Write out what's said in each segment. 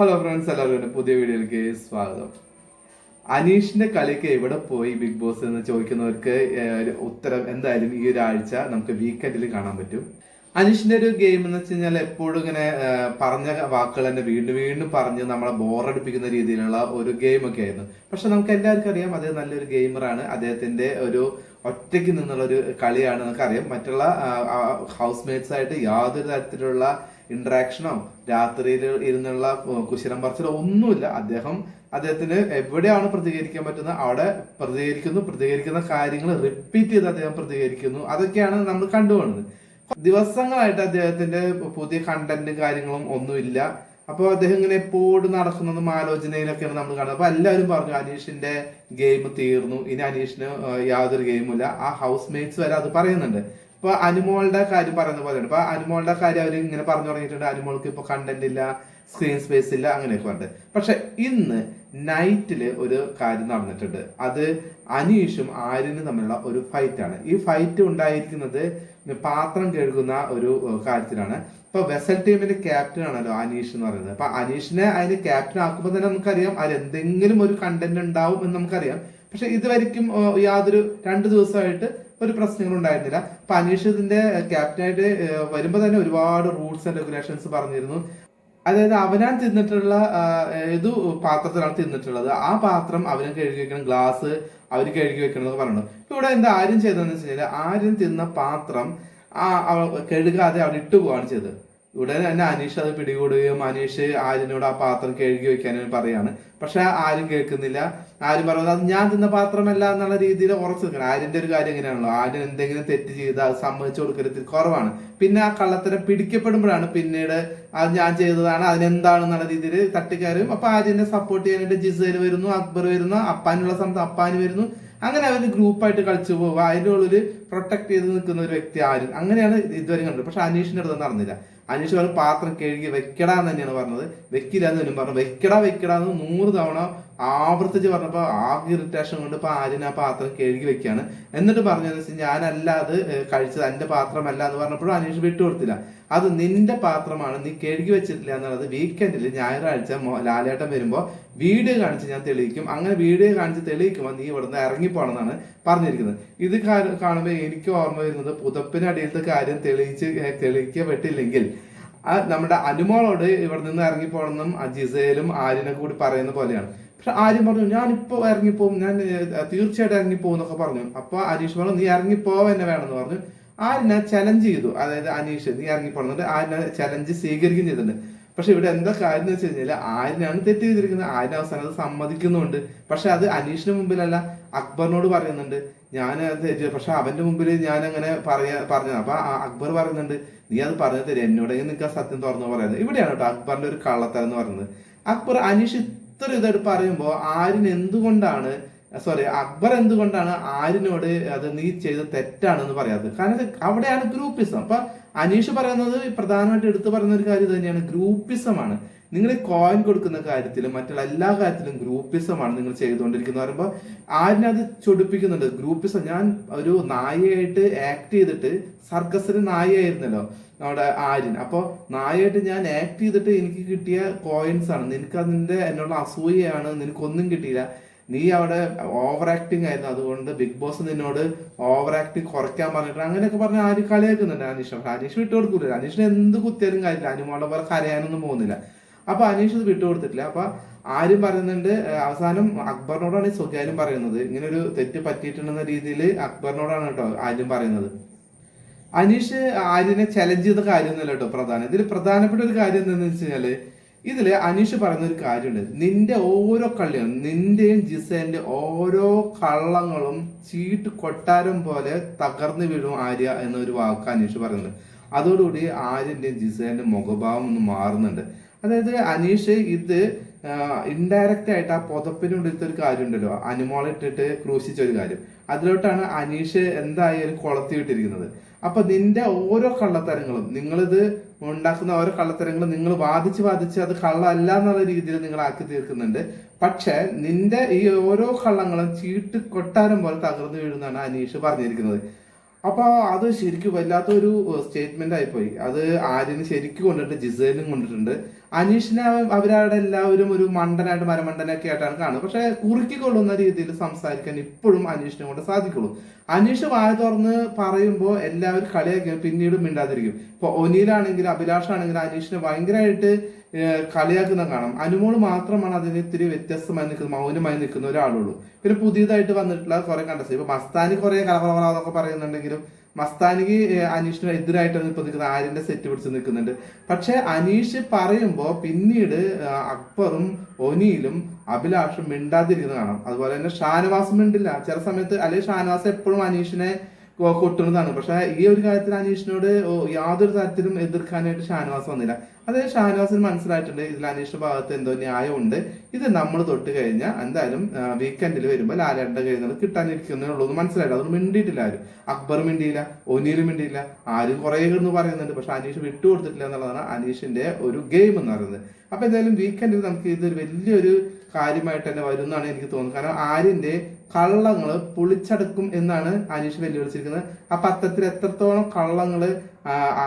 Hello friends എല്ലാവരും പുതിയ വീഡിയോയിലേക്ക് സ്വാഗതം. അനീഷിന്റെ കളിക്ക് എവിടെ പോയി ബിഗ് ബോസ് എന്ന് ചോദിക്കുന്നവർക്ക് ഉത്തരം എന്തായാലും ഈ ഒരാഴ്ച നമുക്ക് വീക്കെൻഡിൽ കാണാൻ പറ്റും. അനീഷിന്റെ ഒരു ഗെയിം എന്ന് വെച്ച് കഴിഞ്ഞാൽ എപ്പോഴും ഇങ്ങനെ പറഞ്ഞ വാക്കുകൾ തന്നെ വീണ്ടും വീണ്ടും പറഞ്ഞ് നമ്മളെ ബോറടിപ്പിക്കുന്ന രീതിയിലുള്ള ഒരു ഗെയിം ഒക്കെ ആയിരുന്നു. പക്ഷെ നമുക്ക് എല്ലാവർക്കും അറിയാം അദ്ദേഹം നല്ലൊരു ഗെയിമറാണ് അദ്ദേഹത്തിന്റെ ഒരു ഒറ്റയ്ക്ക് നിന്നുള്ള ഒരു കളിയാണ് നമുക്കറിയാം മറ്റുള്ള ഹൗസ് മേറ്റ്സ് ആയിട്ട് യാതൊരു തരത്തിലുള്ള ഇന്ററാക്ഷനോ രാത്രിയിൽ ഇരുന്നുള്ള കുശലം പറച്ചിലോ ഒന്നുമില്ല. അദ്ദേഹം അദ്ദേഹത്തിന് എവിടെയാണ് പ്രതികരിക്കാൻ പറ്റുന്നത്? അവിടെ പ്രതികരിക്കുന്നു. പ്രതികരിക്കുന്ന കാര്യങ്ങൾ റിപ്പീറ്റ് ചെയ്ത് അദ്ദേഹം പ്രതികരിക്കുന്നു. അതൊക്കെയാണ് നമ്മൾ കണ്ടുപോകുന്നത് ദിവസങ്ങളായിട്ട് അദ്ദേഹത്തിന്റെ പുതിയ കണ്ടന്റും കാര്യങ്ങളും ഒന്നുമില്ല. അപ്പോൾ അദ്ദേഹം ഇങ്ങനെ എപ്പോഴും നടക്കുന്നതും ആലോചനയിലൊക്കെയാണ് നമ്മൾ കാണുന്നത്. അപ്പൊ എല്ലാവരും പറഞ്ഞു അനീഷിന്റെ ഗെയിം തീർന്നു. ഇനി അനീഷിന് യാതൊരു ഗെയിമില്ല ആ ഹൗസ് മേറ്റ്സ് വരെ അത് പറയുന്നുണ്ട്. ഇപ്പൊ അനുമോളുടെ കാര്യം പറയുന്ന പോലെയാണ് ഇപ്പൊ അനുമോളുടെ കാര്യം അവർ ഇങ്ങനെ പറഞ്ഞു തുടങ്ങിയിട്ടുണ്ട്. അനുമോൾക്ക് ഇപ്പൊ കണ്ടന്റ് ഇല്ല സ്ക്രീൻ സ്പേസ് ഇല്ല അങ്ങനെയൊക്കെ ഉണ്ട് പക്ഷെ ഇന്ന് നൈറ്റിൽ ഒരു കാര്യം നടന്നിട്ടുണ്ട്. അത് അനീഷും ആര്യനും തമ്മിലുള്ള ഒരു ഫൈറ്റ് ആണ് ഈ ഫൈറ്റ് ഉണ്ടായിരിക്കുന്നത് പാത്രം കേൾക്കുന്ന ഒരു കാര്യത്തിലാണ്. ഇപ്പൊ വെസൽ ടീമിന്റെ ക്യാപ്റ്റൻ ആണല്ലോ അനീഷ് എന്ന് പറയുന്നത്. അപ്പൊ അനീഷിനെ അതിന് ക്യാപ്റ്റൻ ആക്കുമ്പോൾ തന്നെ നമുക്കറിയാം അതിൽ എന്തെങ്കിലും ഒരു കണ്ടന്റ് ഉണ്ടാവും എന്ന് നമുക്കറിയാം. പക്ഷെ ഇതുവരെയ്ക്കും ഏഹ്, യാതൊരു രണ്ട് ദിവസമായിട്ട് ഒരു പ്രശ്നങ്ങളും ഉണ്ടായിരുന്നില്ല. അപ്പൊ അനീഷ് ഇതിന്റെ ക്യാപ്റ്റനായിട്ട് ഏഹ്, വരുമ്പോ തന്നെ ഒരുപാട് റൂൾസ് ആൻഡ് റെഗുലേഷൻസ് പറഞ്ഞിരുന്നു. അതായത് അവനാൻ തിന്നിട്ടുള്ള ഏതു പാത്രത്തിലാണ് തിന്നിട്ടുള്ളത്. ആ പാത്രം അവന് കഴുകി വെക്കണം ഗ്ലാസ് അവർ കഴുകി വെക്കണം എന്നൊക്കെ ഇവിടെ എന്താ ആരും ചെയ്തതെന്ന് വെച്ച് കഴിഞ്ഞാൽ ആരും തിന്ന പാത്രം ആ കഴുകാതെ അവിടെ ഇട്ടു പോവാണ് ചെയ്തത്. ഉടനെ തന്നെ അനീഷ് അത് പിടികൂടുകയും അനീഷ് ആര്യനോട് ആ പാത്രം കഴുകി വെക്കാനും പറയാണ്. പക്ഷെ ആരും കേൾക്കുന്നില്ല. ആരും പറയുന്നത് അത് ഞാൻ തിന്ന പാത്രമല്ല എന്നുള്ള രീതിയിൽ ഉറച്ചു നിൽക്കണം. ആര്യന്റെ ഒരു കാര്യം എങ്ങനെയാണല്ലോ ആര്യൻ എന്തെങ്കിലും തെറ്റ് ചെയ്താൽ സമ്മതിച്ചു കൊടുക്കരുത് കുറവാണ്. പിന്നെ ആ കള്ളത്തരം പിടിക്കപ്പെടുമ്പോഴാണ് പിന്നീട് അത് ഞാൻ ചെയ്തതാണ് അതിനെന്താണെന്നുള്ള രീതിയിൽ തട്ടിക്കാരും അപ്പൊ ആര്യനെ സപ്പോർട്ട് ചെയ്യാനായിട്ട് ജിസേൽ വരുന്നു അക്ബർ വരുന്നു അപ്പാനുള്ള സമയത്ത് അപ്പാന് വരുന്നു. അങ്ങനെ അവർ ഗ്രൂപ്പായിട്ട് കളിച്ചു പോവുക. അതിന്റെ ഉള്ളിൽ പ്രൊട്ടക്ട് ചെയ്ത് നിൽക്കുന്ന ഒരു വ്യക്തി ആര്യൻ. അങ്ങനെയാണ് ഇതുവരെ കണ്ടത്. പക്ഷെ അനീഷിന്റെ അടുത്ത് നടന്നില്ല. അനീഷ് പറഞ്ഞു പാത്രം കഴുകി വെക്കടാന്ന് തന്നെയാണ് പറഞ്ഞത്. വെക്കില്ല എന്ന് തന്നെ പറഞ്ഞു. വെക്കടാ വെക്കടാന്ന് നൂറ് തവണ ആവർത്തിച്ച് പറഞ്ഞപ്പോൾ ആകെ ഇറിറ്റേഷൻ കൊണ്ട് ഇപ്പൊ ആര്യൻ ആ പാത്രം കഴുകി വെക്കുകയാണ്. എന്നിട്ട് പറഞ്ഞതെന്ന് വെച്ചാൽ ഞാനല്ല അത് കഴിച്ചത് എന്റെ പാത്രമല്ല എന്ന് പറഞ്ഞപ്പോഴും അനീഷ് വിട്ടുകൊടുത്തില്ല. അത് നിന്റെ പാത്രമാണ് നീ കഴുകി വെച്ചിട്ടില്ല എന്നുള്ളത് വീക്കെൻഡിൽ ഞായറാഴ്ച ലാലേട്ടൻ വരുമ്പോൾ വീഡിയോ കാണിച്ച് ഞാൻ തെളിയിക്കും. അങ്ങനെ വീഡിയോ കാണിച്ച് തെളിയിക്കുമ്പോൾ നീ ഇവിടുന്ന് ഇറങ്ങിപ്പോണെന്നാണ് പറഞ്ഞിരിക്കുന്നത്. ഇത് കാണുമ്പോൾ എനിക്ക് ഓർമ്മ വരുന്നത് പുതപ്പിനടിയിലത്തെ കാര്യം തെളിയിച്ച് തെളിയിക്കപ്പെട്ടില്ലെങ്കിൽ ആ നമ്മുടെ അനുമോളോട് ഇവിടെ നിന്ന് ഇറങ്ങിപ്പോണെന്നും അജിസയിലും ആര്യനെ കൂടി പറയുന്ന പോലെയാണ്. പക്ഷെ ആര്യം പറഞ്ഞു ഞാനിപ്പോ ഇറങ്ങിപ്പോവും ഞാൻ തീർച്ചയായിട്ടും ഇറങ്ങിപ്പോവും എന്നൊക്കെ പറഞ്ഞു. അപ്പൊ അരീഷ് പറഞ്ഞു നീ ഇറങ്ങിപ്പോവാൻ എന്നെ വേണമെന്ന് പറഞ്ഞു. ആര്യനെ ചലഞ്ച് ചെയ്തു? അതായത് അനീഷ് നീ ഇറങ്ങിപ്പോണെന്നുണ്ട് ആരിനെ ചലഞ്ച് സ്വീകരിക്കുകയും ചെയ്തിട്ടുണ്ട്. പക്ഷെ ഇവിടെ എന്താ കാര്യം എന്ന് വെച്ച് കഴിഞ്ഞാൽ ആരിനാണ് തെറ്റ് ചെയ്തിരിക്കുന്നത്? ആര്യൻ അവസാനം അത് സമ്മതിക്കുന്നുണ്ട് പക്ഷെ അത് അനീഷിന് മുമ്പിലല്ല അക്ബറിനോട് പറയുന്നുണ്ട്. ഞാൻ തെറ്റ് പക്ഷെ അവന്റെ മുമ്പിൽ ഞാൻ അങ്ങനെ പറയാ പറഞ്ഞത്. അപ്പൊ അക്ബർ പറയുന്നുണ്ട് നീ അത് പറഞ്ഞു തരും എന്നോടെങ്കിൽ നിനക്ക് സത്യം തുറന്നു പറയുന്നത് ഇവിടെയാണ് കേട്ടോ അക്ബറിന്റെ ഒരു കള്ളത്തരം എന്ന് പറയുന്നത്. അക്ബർ അനീഷ് ഇത്ര ഇതായിട്ട് പറയുമ്പോൾ ആരിന് എന്തുകൊണ്ടാണ് സോറി അക്ബർ എന്തുകൊണ്ടാണ് ആര്യനോട് അത് നീ ചെയ്ത തെറ്റാണെന്ന് പറയാത്തത്? കാരണം അവിടെയാണ് ഗ്രൂപ്പിസം. അപ്പൊ അനീഷ് പറയുന്നത് പ്രധാനമായിട്ട് എടുത്തു പറയുന്ന ഒരു കാര്യം തന്നെയാണ് ഗ്രൂപ്പിസമാണ്. നിങ്ങൾ കോയിൻ കൊടുക്കുന്ന കാര്യത്തിലും മറ്റുള്ള എല്ലാ കാര്യത്തിലും ഗ്രൂപ്പിസമാണ് നിങ്ങൾ ചെയ്തുകൊണ്ടിരിക്കുന്നത്. പറയുമ്പോൾ ആരിനെ അത് ചൊടിപ്പിക്കുന്നുണ്ട്. ഗ്രൂപ്പിസം. ഞാൻ ഒരു നായയായിട്ട് ആക്ട് ചെയ്തിട്ട് സർക്കസിന് നായയായിരുന്നല്ലോ നമ്മുടെ ആര്യൻ. അപ്പോൾ നായയായിട്ട് ഞാൻ ആക്ട് ചെയ്തിട്ട് എനിക്ക് കിട്ടിയ കോയിൻസ് ആണ്. നിനക്ക് അതിന്റെ എന്നുള്ള അസൂയയാണ്. നിനക്കൊന്നും കിട്ടിയില്ല. നീ അവിടെ ഓവർ ആക്ടിങ് ആയിരുന്നു. അതുകൊണ്ട് ബിഗ് ബോസ് നിന്നോട് ഓവർ ആക്ടിങ് കുറയ്ക്കാൻ പറഞ്ഞിട്ട് അങ്ങനെയൊക്കെ പറഞ്ഞ് ആര് കളിയാക്കുന്നുണ്ട് അനീഷ്. അനീഷ് വിട്ടുകൊടുക്കൂല അനീഷിന് എന്ത് കുത്തിയാലും കാര്യമില്ല. അനുമോളെ പോലെ കരയാനൊന്നും പോകുന്നില്ല. അപ്പൊ അനീഷ് ഇത് വിട്ടുകൊടുത്തിട്ടില്ല അപ്പൊ ആരും പറയുന്നുണ്ട് അവസാനം അക്ബറിനോടാണ് സ്വകാര്യം പറയുന്നത്. ഇങ്ങനെ ഒരു തെറ്റ് പറ്റിയിട്ടുണ്ടെന്ന രീതിയിൽ അക്ബറിനോടാണ് കേട്ടോ ആരും പറയുന്നത്. അനീഷ് ആര്യനെ ചലഞ്ച് ചെയ്ത കാര്യമൊന്നുമല്ല കേട്ടോ പ്രധാനം. ഇതിൽ പ്രധാനപ്പെട്ട ഒരു കാര്യം എന്താണെന്ന് വെച്ച് കഴിഞ്ഞാൽ ഇതിൽ അനീഷ് പറയുന്ന ഒരു കാര്യമുണ്ട്. നിന്റെ ഓരോ കള്ളിയും നിന്റെയും ജിസേന്റെ ഓരോ കള്ളങ്ങളും ചീട്ട് കൊട്ടാരം പോലെ തകർന്നു വീഴും ആര്യ എന്നൊരു വാക്ക് അനീഷ് പറയുന്നുണ്ട്. അതോടുകൂടി ആര്യന്റെയും ജിസേന്റെ മുഖഭാവം ഒന്ന് മാറുന്നുണ്ട്. അതായത് അനീഷ് ഇത് ഇൻഡയറക്റ്റ് ആയിട്ട് ആ പുതപ്പിനുള്ളിലത്തെ ഒരു കാര്യം ഉണ്ടല്ലോ അനുമോളിട്ടിട്ട് ക്രൂശിച്ച ഒരു കാര്യം. അതിലോട്ടാണ് അനീഷ് എന്തായാലും കൊളത്തി വിട്ടിരിക്കുന്നത് അപ്പൊ നിന്റെ ഓരോ കള്ളത്തരങ്ങളും നിങ്ങളിത് ഉണ്ടാക്കുന്ന ഓരോ കള്ളത്തരങ്ങൾ നിങ്ങൾ വാദിച്ച് വാദിച്ച് അത് കള്ളല്ല എന്നുള്ള രീതിയിൽ നിങ്ങൾ ആക്കി തീർക്കുന്നുണ്ട്. പക്ഷേ നിന്റെ ഈ ഓരോ കള്ളങ്ങളും ചീട്ട് കൊട്ടാരം പോലെ തകർന്നു വീഴുന്നാണ് അനീഷ് പറഞ്ഞിരിക്കുന്നത്. അപ്പോൾ അത് ശരിക്കും വല്ലാത്തൊരു സ്റ്റേറ്റ്മെന്റ് ആയിപ്പോയി. അത് ആര്യന് ശരിക്കും കൊണ്ടിട്ട് ജിസേലും കൊണ്ടിട്ടുണ്ട്. അനീഷിനെ അവ- അവരവിടെ എല്ലാവരും ഒരു മണ്ടനായിട്ട് മരമണ്ടനൊക്കെ ആയിട്ടാണ് കാണുന്നത്. പക്ഷെ കുറുക്കിക്കൊള്ളുന്ന രീതിയിൽ സംസാരിക്കാൻ ഇപ്പോഴും അനീഷിനെ കൊണ്ട് സാധിക്കുള്ളൂ. അനീഷ് വായ തുറന്ന് പറയുമ്പോൾ എല്ലാവരും കളിയാക്കി പിന്നീട് മിണ്ടാതിരിക്കും. ഇപ്പൊ ഒനിയിലാണെങ്കിൽ അഭിലാഷാണെങ്കിൽ അനീഷിനെ ഭയങ്കരമായിട്ട് കളിയാക്കുന്ന കാണാം. അനുമോൾ മാത്രമാണ് അതിന് ഇത്തിരി വ്യത്യസ്തമായി നിൽക്കുന്നത് മൗനമായി നിൽക്കുന്ന ഒരാളുള്ളൂ. പിന്നെ പുതിയതായിട്ട് വന്നിട്ടുള്ള കുറെ കണ്ടസ് ഇപ്പൊ മസ്താനി കുറെ കലകളൊക്കെ പറയുന്നുണ്ടെങ്കിലും മസ്താനിക്ക് അനീഷിന് എതിരായിട്ടാണ് ഇപ്പൊ നിൽക്കുന്നത് ആര്യന്റെ സെറ്റ് പിടിച്ച് നിൽക്കുന്നുണ്ട്. പക്ഷെ അനീഷ് പറയുമ്പോൾ പിന്നീട് അക്ബറും ഒനിയിലും അഭിലാഷും മിണ്ടാതിരിക്കുന്നത് കാണാം. അതുപോലെ തന്നെ ഷാനവാസ് മിണ്ടില്ല. ചില സമയത്ത് അല്ലെങ്കിൽ ഷാനവാസ് എപ്പോഴും അനീഷിനെ കൊട്ടുന്നതാണ്. പക്ഷെ ഈ ഒരു കാര്യത്തിൽ അനീഷിനോട് യാതൊരു തരത്തിലും എതിർക്കാനായിട്ട് ഷാനവാസ് വന്നില്ല. അതായത് ഷാനവാസിന് മനസ്സിലായിട്ടുണ്ട് ഇതിൽ അനീഷിന്റെ ഭാഗത്ത് എന്തോ ന്യായമുണ്ട്. ഇത് നമ്മൾ തൊട്ട് കഴിഞ്ഞാൽ എന്തായാലും വീക്കെൻഡിൽ വരുമ്പോൾ ലാലേട്ടന്റെ കയ്യിൽ നിന്ന് കിട്ടാനിരിക്കുന്നേ ഉള്ളൂ എന്ന് മനസ്സിലായിട്ട് അതൊന്നും മിണ്ടിയിട്ടില്ല ആരും. അക്ബർ മിണ്ടിയില്ല ഒനിയിലും മിണ്ടിയില്ല ആരും കുറെ കിടന്ന് പറയുന്നുണ്ട്. പക്ഷെ അനീഷ് വിട്ടുകൊടുത്തിട്ടില്ല എന്നുള്ളതാണ് അനീഷിന്റെ ഒരു ഗെയിം എന്ന് പറയുന്നത്. അപ്പൊ എന്തായാലും വീക്കെൻഡിൽ നമുക്ക് ഇതൊരു വലിയൊരു കാര്യമായിട്ട് തന്നെ വരും എന്നാണ് എനിക്ക് തോന്നുന്നത്. കാരണം ആര്യന്റെ കള്ളങ്ങൾ പൊളിച്ചടക്കും എന്നാണ് അനീഷ് വെല്ലുവിളിച്ചിരിക്കുന്നത്. ആ പത്രത്തിൽ എത്രത്തോളം കള്ളങ്ങൾ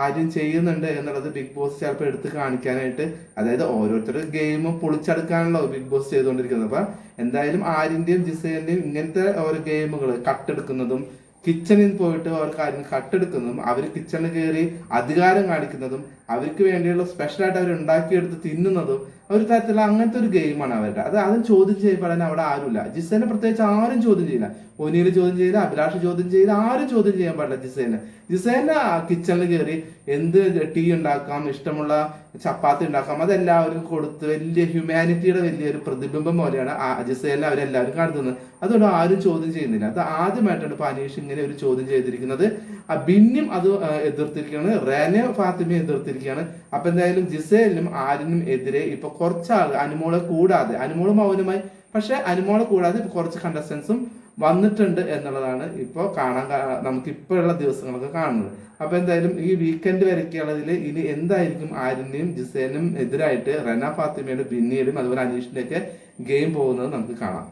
ആര്യം ചെയ്യുന്നുണ്ട് എന്നുള്ളത് ബിഗ് ബോസ് ചിലപ്പോൾ എടുത്ത് കാണിക്കാനായിട്ട് അതായത് ഓരോരുത്തരുടെ ഗെയിം പൊളിച്ചെടുക്കാണല്ലോ ബിഗ് ബോസ് ചെയ്തുകൊണ്ടിരിക്കുന്നത്. അപ്പൊ എന്തായാലും ആര്യന്റെയും ജിസേന്റെയും ഇങ്ങനത്തെ ഓരോ ഗെയിമുകൾ കട്ടെടുക്കുന്നതും കിച്ചണിൽ പോയിട്ട് അവർക്ക് അതിന് കട്ടെടുക്കുന്നതും അവർ കിച്ചണിൽ കയറി അധികാരം കാണിക്കുന്നതും അവർക്ക് വേണ്ടിയുള്ള സ്പെഷ്യലായിട്ട് അവർ ഉണ്ടാക്കിയെടുത്ത് തിന്നുന്നതും ഒരു തരത്തിലുള്ള അങ്ങനത്തെ ഒരു ഗെയിമാണ് അവരുടെ. അത് അതും ചോദ്യം ചെയ്യപ്പെടാൻ അവിടെ ആരുമില്ല. ജിസേനെ പ്രത്യേകിച്ച് ആരും ചോദ്യം ചെയ്യില്ല. ഒനിയിൽ ചോദ്യം ചെയ്യില്ല അഭിലാഷ് ചോദ്യം ചെയ്യില്ല ആരും ചോദ്യം ചെയ്യാൻ പാടില്ല ജിസേനെ. ജിസേനെ കിച്ചണിൽ കയറി എന്ത് ടീ ഉണ്ടാക്കാം ഇഷ്ടമുള്ള ചപ്പാത്തി ഉണ്ടാക്കാം അതെല്ലാവരും കൊടുത്ത് വലിയ ഹ്യൂമാനിറ്റിയുടെ വലിയൊരു പ്രതിബിംബം പോലെയാണ് ജിസേനെ അവരെല്ലാവരും കാണുന്നത്. അതുകൊണ്ട് ആരും ചോദ്യം ചെയ്യുന്നില്ല. അത് ആദ്യമായിട്ടാണ് ഇപ്പൊ അനീഷ് ഇങ്ങനെ ഒരു ചോദ്യം ചെയ്തിരിക്കുന്നത്. ആ ബിന്നും അത് എതിർത്തിരിക്കുകയാണ്. റേനെ ഫാത്തിമയും എതിർത്തിരിക്കുകയാണ്. അപ്പൊ എന്തായാലും ജിസേലിനും ആരിനും എതിരെ ഇപ്പൊ കുറച്ചാൾ അനുമോളെ കൂടാതെ അനുമോൾ മൗനമായി. പക്ഷെ അനുമോളെ കൂടാതെ ഇപ്പൊ കുറച്ച് കണ്ടസ്റ്റൻസും വന്നിട്ടുണ്ട് എന്നുള്ളതാണ് ഇപ്പോൾ കാണാൻ നമുക്ക് ഇപ്പോഴുള്ള ദിവസങ്ങളൊക്കെ കാണുന്നത്. അപ്പൊ എന്തായാലും ഈ വീക്കെൻഡ് വരയ്ക്കുള്ളതിൽ ഇനി എന്തായിരിക്കും ആരിന്റെയും ജിസേനും എതിരായിട്ട് റെന ഫാത്തിമയുടെ ബിന്നിയുടെയും അതുപോലെ അനീഷിന്റെ ഒക്കെ ഗെയിം പോകുന്നത് നമുക്ക് കാണാം.